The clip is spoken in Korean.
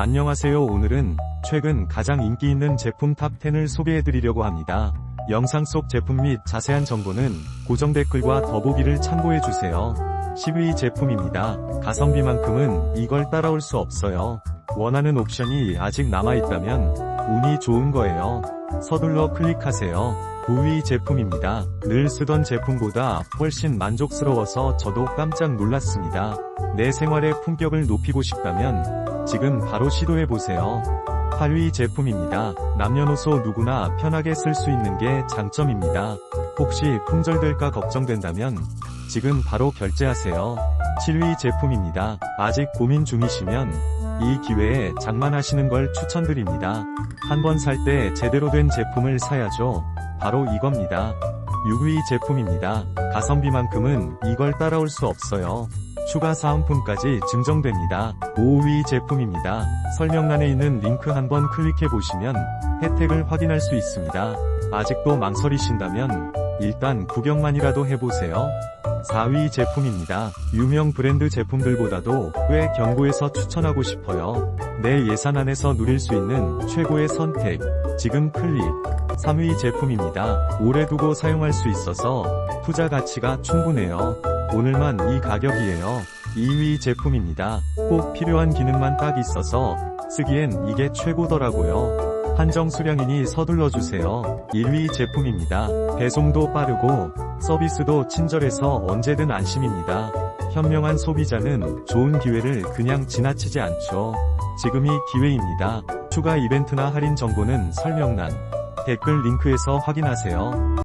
안녕하세요 오늘은 최근 가장 인기 있는 제품 탑10을 소개해드리려고 합니다. 영상 속 제품 및 자세한 정보는 고정 댓글과 더보기를 참고해주세요. 10위 제품입니다. 가성비만큼은 이걸 따라올 수 없어요. 원하는 옵션이 아직 남아있다면 운이 좋은 거예요. 서둘러 클릭하세요. 9위 제품입니다. 늘 쓰던 제품보다 훨씬 만족스러워서 저도 깜짝 놀랐습니다. 내 생활의 품격을 높이고 싶다면 지금 바로 시도해보세요. 8위 제품입니다. 남녀노소 누구나 편하게 쓸 수 있는 게 장점입니다. 혹시 품절될까 걱정된다면 지금 바로 결제하세요. 7위 제품입니다. 아직 고민 중이시면 이 기회에 장만하시는 걸 추천드립니다. 한 번 살 때 제대로 된 제품을 사야죠. 바로 이겁니다. 6위 제품입니다. 가성비만큼은 이걸 따라올 수 없어요. 추가 사은품까지 증정됩니다. 5위 제품입니다. 설명란에 있는 링크 한번 클릭해 보시면 혜택을 확인할 수 있습니다. 아직도 망설이신다면 일단 구경만이라도 해보세요. 4위 제품입니다. 유명 브랜드 제품들보다도 꽤 견고해서 추천하고 싶어요. 내 예산 안에서 누릴 수 있는 최고의 선택. 지금 클릭. 3위 제품입니다. 오래 두고 사용할 수 있어서 투자 가치가 충분해요. 오늘만 이 가격이에요. 2위 제품입니다. 꼭 필요한 기능만 딱 있어서 쓰기엔 이게 최고더라고요. 한정 수량이니 서둘러 주세요. 1위 제품입니다. 배송도 빠르고 서비스도 친절해서 언제든 안심입니다. 현명한 소비자는 좋은 기회를 그냥 지나치지 않죠. 지금이 기회입니다. 추가 이벤트나 할인 정보는 설명란, 댓글 링크에서 확인하세요.